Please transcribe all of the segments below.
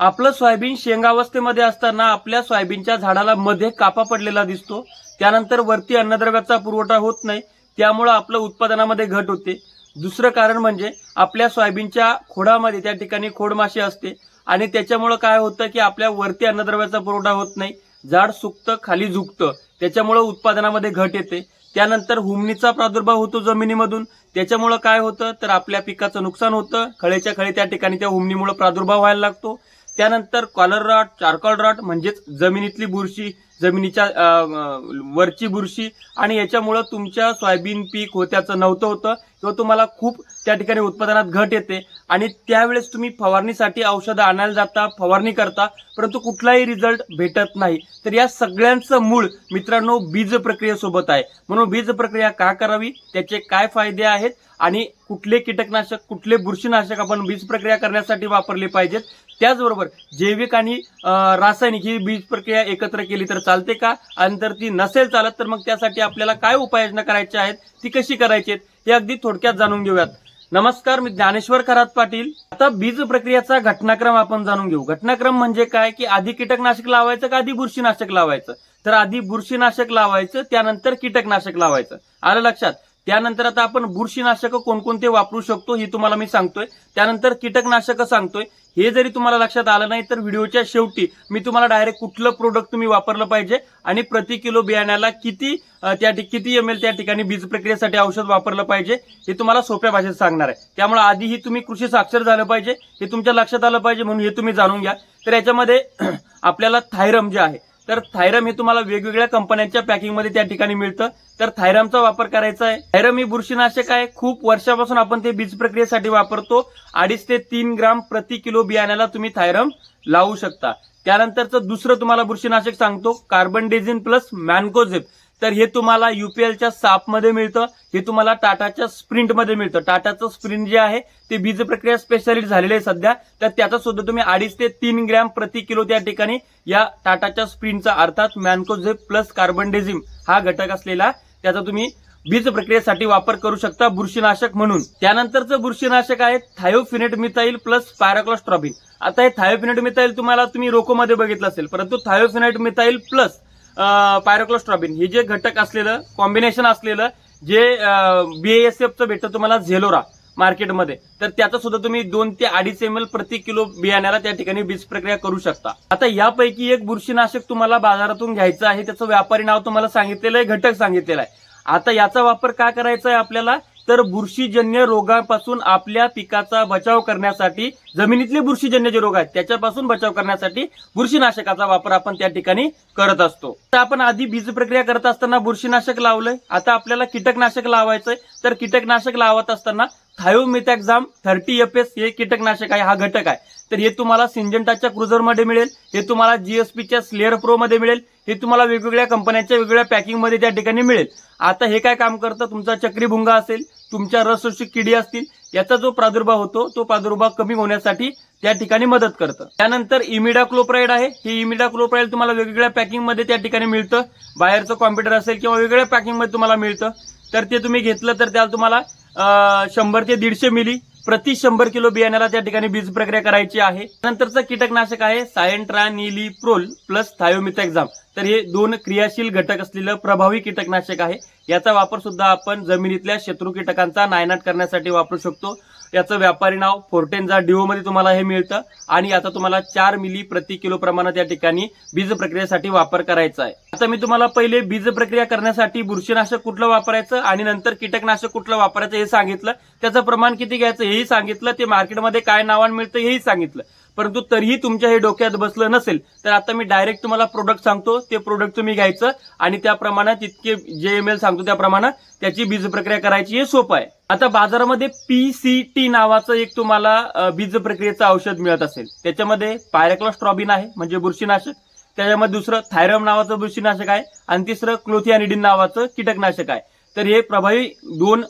आपलं सोयाबीन शेंगावस्थेमध्ये असताना आपल्या सोयाबीनच्या झाडाला मध्ये कापा पडलेला दिसतो. त्यानंतर वरती अन्नद्रव्याचा पुरवठा होत नाही. त्यामुळं आपलं उत्पादनामध्ये घट होते. दुसरं कारण म्हणजे आपल्या सोयाबीनच्या खोडामध्ये त्या ठिकाणी खोडमाशी असते. आणि त्याच्यामुळं काय होतं की आपल्या वरती अन्नद्रव्याचा पुरवठा होत नाही. झाड सुकतं खाली झुकतं. त्याच्यामुळं उत्पादनामध्ये घट येते. त्यानंतर हुमणीचा प्रादुर्भाव होतो जमिनीमधून. त्याच्यामुळं काय होतं? तर आपल्या पिकाचं नुकसान होतं. खळेच्या खळे त्या ठिकाणी त्या हुमणीमुळे प्रादुर्भाव व्हायला लागतो. त्यानंतर कॉलर रॉट चारकॉल रॉट म्हणजेच जमिनीतली बुरशी जमिनीच्या वरची बुरशी आणि याच्यामुळं तुमच्या सोयाबीन पीक होत्याचं नव्हतं होतं किंवा तुम्हाला खूप त्या ठिकाणी उत्पादनात घट येते आणि त्यावेळेस तुम्ही फवारणीसाठी औषधं आणायला जाता फवारणी करता परंतु कुठलाही रिझल्ट भेटत नाही. तर या सगळ्यांचं मूळ मित्रांनो बीज प्रक्रियेसोबत आहे. म्हणून बीज प्रक्रिया का करावी? त्याचे काय फायदे आहेत? आणि कुठले कीटकनाशक कुठले बुरशीनाशक आपण बीज प्रक्रिया करण्यासाठी वापरले पाहिजेत? त्याचबरोबर जैविक आणि रासायनिक ही बीज प्रक्रिया एकत्र केली तर चालते का? आणि जर ती नसेल चालत तर मग त्यासाठी आपल्याला काय उपाययोजना करायच्या आहेत? ती कशी करायची आहेत? हे अगदी थोडक्यात जाणून घेऊयात. नमस्कार मी ज्ञानेश्वर खरात पाटील. आता बीज प्रक्रियेचा घटनाक्रम आपण जाणून घेऊ. घटनाक्रम म्हणजे काय? की आधी कीटकनाशक लावायचं का आधी बुरशीनाशक लावायचं? तर आधी बुरशीनाशक लावायचं त्यानंतर कीटकनाशक लावायचं. आलं लक्षात? त्यानंतर आता आपण बुरशीनाशक कोणकोणते वापरू शकतो हे तुम्हाला मी सांगतोय. त्यानंतर कीटकनाशक सांगतोय. हे जरी तुम्हाला लक्षात आलं नाही तर व्हिडिओच्या शेवटी मी तुम्हाला डायरेक्ट कुठलं प्रोडक्ट तुम्ही वापरलं पाहिजे आणि प्रति किलो बियाण्याला किती त्या किती एम एल त्या ठिकाणी बीज प्रक्रियेसाठी औषध वापरलं पाहिजे हे तुम्हाला सोप्या भाषेत सांगणार आहे. त्यामुळे आधीही तुम्ही कृषी साक्षर झालं पाहिजे हे तुमच्या लक्षात आलं पाहिजे म्हणून हे तुम्ही जाणून घ्या. तर याच्यामध्ये आपल्याला थायरम जे आहे तर थायरम हे तुम्हाला वेगवेगळ्या कंपन्यांच्या पॅकिंगमध्ये त्या ठिकाणी मिळतं. तर थायरमचा वापर करायचा आहे. थायरम ही बुरशीनाशक आहे. खूप वर्षापासून आपण ते बीज प्रक्रियेसाठी वापरतो. अडीच ते तीन ग्राम प्रति किलो बियाण्याला तुम्ही थायरम लावू शकता. त्यानंतरचं दुसरं तुम्हाला बुरशीनाशक सांगतो. कार्बन डेझिन प्लस मॅनकोझेप तर हे तुम्हाला युपीएलच्या सापमध्ये मिळतं हे तुम्हाला टाटाच्या स्प्रिंटमध्ये मिळतं. टाटाचं स्प्रिंट जे आहे ते बीज प्रक्रिया स्पेशालिस्ट झालेलं आहे सध्या. तर त्याचा सुद्धा तुम्ही अडीच ते तीन ग्रॅम प्रति किलो त्या ठिकाणी या टाटाच्या स्प्रिंटचा अर्थात मॅनकोझेप प्लस कार्बन डेझिम हा घटक असलेला त्याचा तुम्ही बीज प्रक्रियेसाठी वापर करू शकता बुरशीनाशक म्हणून. त्यानंतरचं बुरशीनाशक आहे थायोफिनेट मिथाईल प्लस पॅराक्लॉस्ट्रॉबिन आता हे थायोफिनेट मिथाईल तुम्हाला तुम्ही रोकोमध्ये बघितलं असेल परंतु थायोफिनेट मिथाईल प्लस पायरोक्लोस्ट्रॉबिन. हे जे घटक असलेलं कॉम्बिनेशन असलेलं जे बीएसएफचं भेटतं तुम्हाला झेलोरा मार्केटमध्ये तर त्याचं सुद्धा तुम्ही दोन ते अडीच एम एल प्रति किलो बियाण्याला त्या ठिकाणी बीज प्रक्रिया करू शकता. आता यापैकी एक बुरशीनाशक तुम्हाला बाजारातून घ्यायचं आहे त्याचं व्यापारी नाव तुम्हाला सांगितलेलं आहे घटक सांगितलेलं आहे. आता याचा वापर का करायचा आहे आपल्याला? तर बुरशीजन्य रोगापासून आपल्या पिकाचा बचाव करण्यासाठी जमिनीतले बुरशीजन्य जे रोग आहेत त्याच्यापासून बचाव करण्यासाठी बुरशीनाशकाचा वापर आपण त्या ठिकाणी करत असतो. तर आपण आधी बीज प्रक्रिया करत असताना बुरशीनाशक लावलंय. आता आपल्याला कीटकनाशक लावायचंय. तर कीटकनाशक लावत असताना थायोमिथॅक्झाम थर्टी एफ एस हे कीटकनाशक आहे हा घटक आहे. तर हे तुम्हाला सिंजंटाच्या क्रुझरमध्ये मिळेल. हे तुम्हाला जीएसपीच्या स्लेअर प्रो मध्ये मिळेल. हे तुम्हाला वेगवेगळ्या कंपन्यांच्या वेगवेगळ्या पॅकिंगमध्ये त्या ठिकाणी मिळेल. आता हे काय काम करतं? तुमचा चक्रीभुंगा असेल तुमच्या रसशोषक किडी असतील याचा जो प्रादुर्भाव होतो तो प्रादुर्भाव कमी होण्यासाठी त्या ठिकाणी मदत करतं. त्यानंतर इमिडा क्लोप्राईड आहे. हे इमिडा क्लोप्राईड तुम्हाला वेगवेगळ्या पॅकिंगमध्ये त्या ठिकाणी मिळतं. बाहेरचं कॉम्प्युटर असेल किंवा वेगवेगळ्या पॅकिंगमध्ये तुम्हाला मिळतं. तर ते तुम्ही घेतलं तर त्याला तुम्हाला शंभर ते दीडशे मिली प्रति शंभर किलो बियाण्याला त्या ठिकाणी बीज प्रक्रिया करायची आहे. नंतरचं कीटकनाशक आहे सायंट्रा निली प्रोल प्लस थायोमिथॅक्झाम. तर हे दोन क्रियाशील घटक असलेलं प्रभावी कीटकनाशक आहे. याचा वापर सुद्धा आपण जमिनीतल्या शत्रू कीटकांचा नायनाट करण्यासाठी वापरू शकतो. याचं व्यापारी नाव फोर्टेनचा डिओ मध्ये तुम्हाला हे मिळतं. आणि याचा तुम्हाला चार मिली प्रति किलो प्रमाणात या ठिकाणी बीज प्रक्रियेसाठी वापर करायचा आहे. आता मी तुम्हाला पहिले बीज प्रक्रिया करण्यासाठी बुरशीनाशक कुठलं वापरायचं आणि नंतर कीटकनाशक कुठलं वापरायचं हे सांगितलं. त्याचं प्रमाण किती घ्यायचं हेही सांगितलं. ते मार्केटमध्ये काय नावान मिळतं हेही सांगितलं. परंतु तरीही तुमच्या हे डोक्यात बसलं नसेल तर आता मी डायरेक्ट तुम्हाला प्रोडक्ट सांगतो ते प्रोडक्ट तुम्ही घ्यायचं आणि त्याप्रमाणे तितके जे एम एल सांगतो त्याप्रमाणे त्याची बीज प्रक्रिया करायची हे सोपं आहे. आता बाजारामध्ये पीसीटी नावाचं एक तुम्हाला बीज प्रक्रियेचं औषध मिळत असेल. त्याच्यामध्ये पायरेक्लॉस्ट्रॉबिन आहे म्हणजे बुरशीनाशक. त्याच्यामध्ये दुसरं थायरम नावाचं बुरशीनाशक आहे आणि तिसरं क्लोथियानिडिन नावाचं कीटकनाशक आहे. तर हे प्रभावी दोन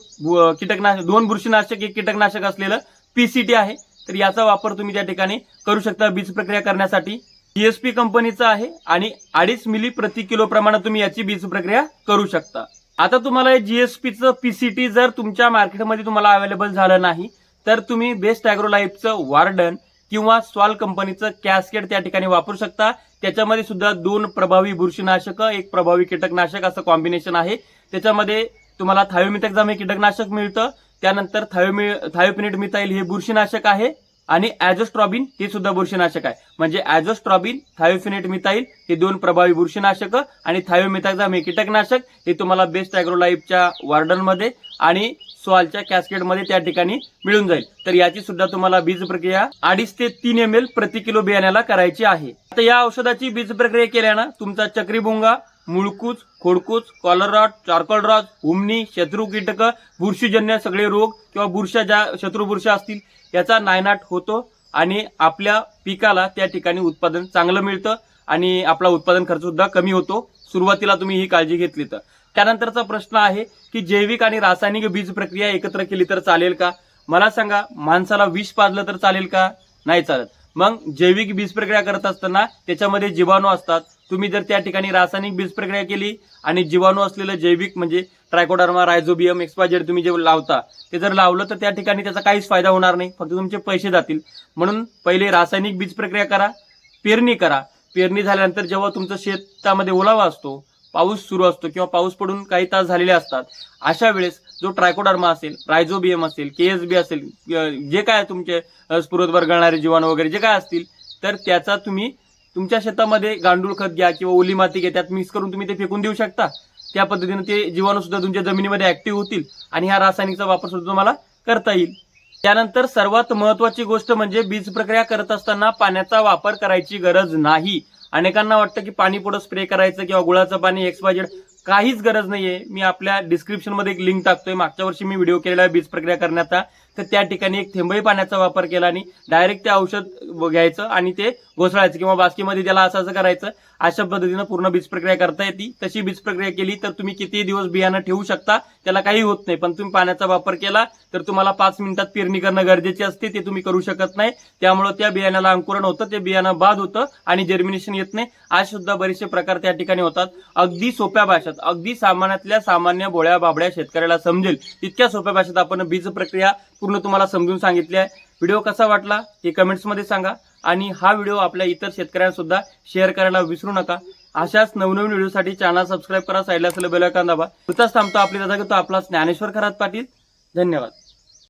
कीटकनाशक दोन बुरशीनाशक एक कीटकनाशक असलेलं पीसीटी आहे. तर याचा वापर तुम्ही त्या ठिकाणी करू शकता बीज प्रक्रिया करण्यासाठी. जीएसपी कंपनीचं आहे आणि अडीच मिली प्रति किलो प्रमाणात तुम्ही याची बीज प्रक्रिया करू शकता. आता तुम्हाला हे जीएसपीचं पीसीटी जर तुमच्या मार्केटमध्ये तुम्हाला अवेलेबल झालं नाही तर तुम्ही बेस्ट अॅग्रोलाईफचं वार्डन किंवा स्वाल कंपनीचं कॅस्केट त्या ठिकाणी वापरू शकता. त्याच्यामध्ये सुद्धा दोन प्रभावी बुरशीनाशक एक प्रभावी कीटकनाशक असं कॉम्बिनेशन आहे. त्याच्यामध्ये तुम्हाला थायोमिथेक्झाम हे कीटकनाशक मिळतं. त्यानंतर थायोमि थायोपिनिट मिथाईल हे बुरशीनाशक आहे आणि ॲझोस्ट्रॉबिन हे सुद्धा बुरशीनाशक आहे. म्हणजे ॲझोस्ट्रॉबिन थायोफिनेट मिथाईल हे दोन प्रभावी बुरशीनाशक आणि थायोमिथाझाम हे कीटकनाशक हे तुम्हाला बेस्ट ॲग्रोलाईफच्या वॉर्डनमध्ये आणि सॉलच्या कॅस्केटमध्ये त्या ठिकाणी मिळून जाईल. तर याची सुद्धा तुम्हाला बीज प्रक्रिया अडीच ते तीन एम एल प्रति किलो बियाण्याला करायची आहे. आता या औषधाची बीज प्रक्रिया केल्यानं तुमचा चक्रीभुंगा मुळकूच खोडकूच कॉलर रॉट चार्कोल हुमणी शत्रू कीटक बुरशीजन्य सगळे रोग किंवा बुरशा ज्या शत्रू बुरशा असतील याचा नायनाट होतो आणि आपल्या पिकाला त्या ठिकाणी उत्पादन चांगलं मिळतं आणि आपला उत्पादन खर्च सुद्धा कमी होतो. सुरुवातीला तुम्ही ही काळजी घेतली तर. त्यानंतरचा प्रश्न आहे की जैविक आणि रासायनिक बीज प्रक्रिया एकत्र केली तर चालेल का? मला सांगा माणसाला विष पाजलं तर चालेल का? नाही चालत. मग जैविक बीज प्रक्रिया करत असताना त्याच्यामध्ये जीवाणू असतात. तुम्ही जर त्या ठिकाणी रासायनिक बीज प्रक्रिया केली आणि जीवाणू असलेलं जैविक म्हणजे ट्रायकोडर्मा रायझोबियम एक्सपायजेड तुम्ही जे लावता ते जर लावलं तर त्या ठिकाणी त्याचा काहीच फायदा होणार नाही. फक्त तुमचे पैसे जातील. म्हणून पहिले रासायनिक बीज प्रक्रिया करा पेरणी करा. पेरणी झाल्यानंतर जेव्हा तुमचं शेतामध्ये ओलावा असतो पाऊस सुरू असतो किंवा पाऊस पडून काही तास झालेले असतात अशा वेळेस जो ट्रायकोडर्मा असेल रायझोबियम असेल के एस बी असेल जे काय तुमचे स्फुरत स्फुरदवर गळणारे जीवाणू वगैरे जे काय असतील तर त्याचा तुम्ही तुमच्या शेतामध्ये गांडूळ खत घ्या किंवा ओली माती घ्या त्यात मिक्स करून तुम्ही ते फेकून देऊ शकता. त्या पद्धतीने ते जीवाणू सुद्धा तुमच्या जमिनीमध्ये ऍक्टिव्ह होतील आणि ह्या रासायनिकचा वापर सुद्धा तुम्हाला करता येईल. त्यानंतर सर्वात महत्वाची गोष्ट म्हणजे बीज प्रक्रिया करत असताना पाण्याचा वापर करायची गरज नाही. अनेकांना वाटतं की पाणी पुढं स्प्रे करायचं किंवा गुळाचं पाणी एक्सपायजेड काहीच गरज नाहीये. मी आपल्या डिस्क्रिप्शनमध्ये एक लिंक टाकतोय. मागच्या वर्षी मी व्हिडिओ केलेला आहे बीज प्रक्रिया करण्याचा. तर त्या ठिकाणी एक थेंबही पाण्याचा वापर केला आणि डायरेक्ट ते औषध घ्यायचं आणि ते घोसळायचं किंवा बास्कीमध्ये त्याला असं असं करायचं अशा पद्धतीनं पूर्ण बीज प्रक्रिया करता येते. तशी बीज प्रक्रिया केली तर तुम्ही किती दिवस बियाणं ठेवू शकता त्याला काही होत नाही. पण तुम्ही पाण्याचा वापर केला तर तुम्हाला पाच मिनिटात पेरणी करणं गरजेचे असते ते तुम्ही करू शकत नाही. त्यामुळे त्या बियाण्याला अंकुरण होतं ते बियाणं बाद होतं आणि जर्मिनेशन येत नाही. आज सुद्धा बरेचसे प्रकार त्या ठिकाणी होतात. अगदी सोप्या भाषेत अगदी सामान्यातल्या सामान्य भोळ्या बाबड्या शेतकऱ्याला समजेल इतक्या सोप्या भाषेत आपण बीज प्रक्रिया पूर्ण तुम्हाला समजून सांगितले आहे. व्हिडिओ कसा वाटला हे कमेंट्समध्ये सांगा आणि हा व्हिडिओ आपल्या इतर शेतकऱ्यांना सुद्धा शेअर करायला विसरू नका. अशाच नवनवीन व्हिडिओसाठी चॅनल सबस्क्राईब करा साईडला असलेलं बेल दाबा. तुझाच थांबतो आपली दादा घेतो. आपला ज्ञानेश्वर खरात पाटील. धन्यवाद.